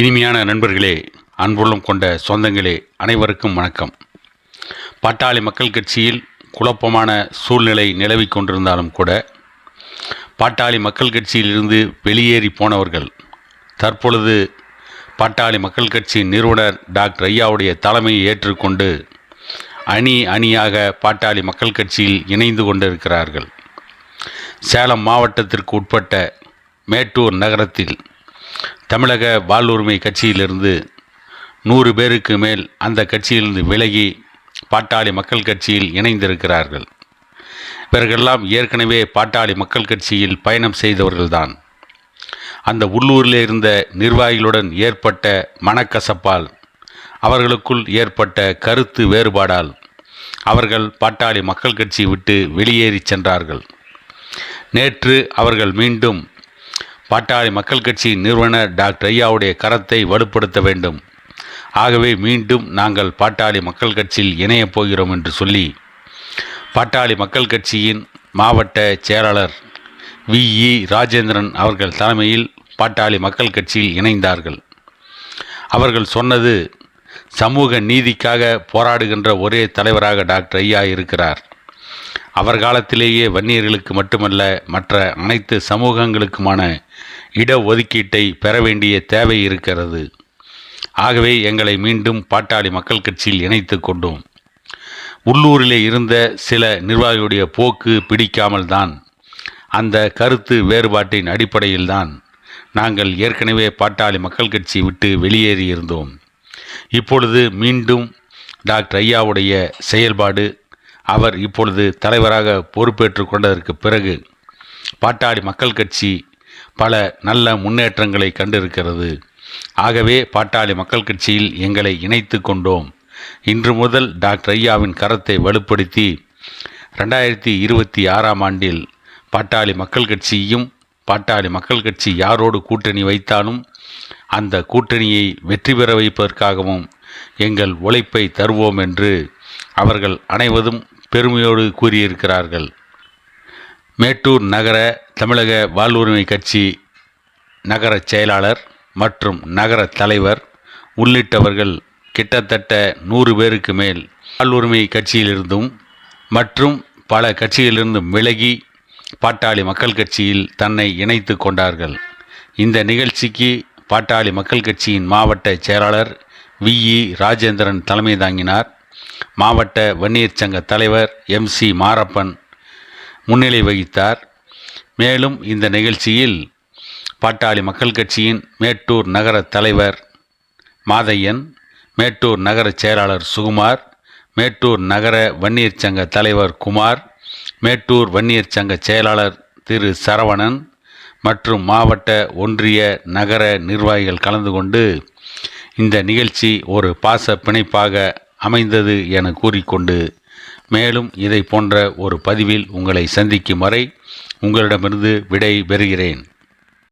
இனிமையான நண்பர்களே அன்புள்ளம் கொண்ட சொந்தங்களே அனைவருக்கும் வணக்கம். பாட்டாளி மக்கள் கட்சியில் குழப்பமான சூழ்நிலை நிலவிக் கொண்டிருந்தாலும் கூட பாட்டாளி மக்கள் கட்சியிலிருந்து வெளியேறி போனவர்கள் தற்பொழுது பாட்டாளி மக்கள் கட்சியின் நிறுவனர் டாக்டர் ஐயாவுடைய தலைமையை ஏற்றுக்கொண்டு அணி அணியாக பாட்டாளி மக்கள் கட்சியில் இணைந்து கொண்டிருக்கிறார்கள். சேலம் மாவட்டத்திற்கு உட்பட்ட மேட்டூர் நகரத்தில் தமிழக வாழ்வுரிமை கட்சியிலிருந்து நூறு பேருக்கு மேல் அந்த கட்சியிலிருந்து விலகி பாட்டாளி மக்கள் கட்சியில் இணைந்திருக்கிறார்கள். இவர்களெல்லாம் ஏற்கனவே பாட்டாளி மக்கள் கட்சியில் பயணம் செய்தவர்கள்தான். அந்த உள்ளூரில் இருந்த நிர்வாகிகளுடன் ஏற்பட்ட மனக்கசப்பால் அவர்களுக்குள் ஏற்பட்ட கருத்து வேறுபாடால் அவர்கள் பாட்டாளி மக்கள் கட்சி விட்டு வெளியேறி சென்றார்கள். நேற்று அவர்கள் மீண்டும் பாட்டாளி மக்கள் கட்சி நிறுவனர் டாக்டர் ஐயாவுடைய கரத்தை வலுப்படுத்த வேண்டும். ஆகவே மீண்டும் நாங்கள் பாட்டாளி மக்கள் கட்சியில் இணையப் போகிறோம் என்று சொல்லி பாட்டாளி மக்கள் கட்சியின் மாவட்ட செயலாளர் வி. இ. ராஜேந்திரன் அவர்கள் தலைமையில் பாட்டாளி மக்கள் கட்சியில் இணைந்தார்கள். அவர்கள் சொன்னது சமூக நீதிக்காக போராடுகின்ற ஒரே தலைவராக டாக்டர் ஐயா இருக்கிறார். அவர் காலத்திலேயே வன்னியர்களுக்கு மட்டுமல்ல மற்ற அனைத்து சமூகங்களுக்குமான இடஒதுக்கீட்டை பெற வேண்டிய தேவை இருக்கிறது. ஆகவே எங்களை மீண்டும் பாட்டாளி மக்கள் கட்சியில் இணைத்து கொண்டோம். உள்ளூரிலே இருந்த சில நிர்வாகியுடைய போக்கு பிடிக்காமல் தான் அந்த கருத்து வேறுபாட்டின் அடிப்படையில்தான் நாங்கள் ஏற்கனவே பாட்டாளி மக்கள் கட்சி விட்டு வெளியேறியிருந்தோம். இப்பொழுது மீண்டும் டாக்டர் ஐயாவுடைய செயல்பாடு அவர் இப்பொழுது தலைவராக பொறுப்பேற்று கொண்டதற்கு பிறகு பாட்டாளி மக்கள் கட்சி பல நல்ல முன்னேற்றங்களை கண்டிருக்கிறது. ஆகவே பாட்டாளி மக்கள் கட்சியில் எங்களை இணைத்து கொண்டோம். இன்று முதல் டாக்டர் ஐயாவின் கரத்தை வலுப்படுத்தி ரெண்டாயிரத்தி இருபத்தி ஆறாம் ஆண்டில் பாட்டாளி மக்கள் கட்சியும் பாட்டாளி மக்கள் கட்சி யாரோடு கூட்டணி வைத்தாலும் அந்த கூட்டணியை வெற்றி பெற வைப்பதற்காகவும் எங்கள் உழைப்பை தருவோம் என்று அவர்கள் அனைவரும் பெருமையோடு கூறியிருக்கிறார்கள். மேட்டூர் நகர தமிழக வாழ்வுரிமை கட்சி நகர செயலாளர் மற்றும் நகர தலைவர் உள்ளிட்டவர்கள் கிட்டத்தட்ட நூறு பேருக்கு மேல் வாழ்வுரிமை கட்சியிலிருந்தும் மற்றும் பல கட்சியிலிருந்தும் விலகி பாட்டாளி மக்கள் கட்சியில் தன்னை இணைத்து கொண்டார்கள். இந்த நிகழ்ச்சிக்கு பாட்டாளி மக்கள் கட்சியின் மாவட்ட செயலாளர் வி இ ராஜேந்திரன் தலைமை தாங்கினார். மாவட்ட வன்னியர் சங்க தலைவர் எம் சி மாரப்பன் முன்னிலை வகித்தார். மேலும் இந்த நிகழ்ச்சியில் பாட்டாளி மக்கள் கட்சியின் மேட்டூர் நகர தலைவர் மாதையன் மேட்டூர் நகர செயலாளர் சுகுமார் மேட்டூர் நகர வன்னியர் சங்க தலைவர் குமார் மேட்டூர் வன்னியர் சங்க செயலாளர் திரு சரவணன் மற்றும் மாவட்ட ஒன்றிய நகர நிர்வாகிகள் கலந்து கொண்டு இந்த நிகழ்ச்சி ஒரு பாச பிணைப்பாக அமைந்தது என கூறிக்கொண்டு மேலும் இதை போன்ற ஒரு பதிவில் உங்களை சந்திக்கும் வரை உங்களிடமிருந்து விடை பெறுகிறேன்.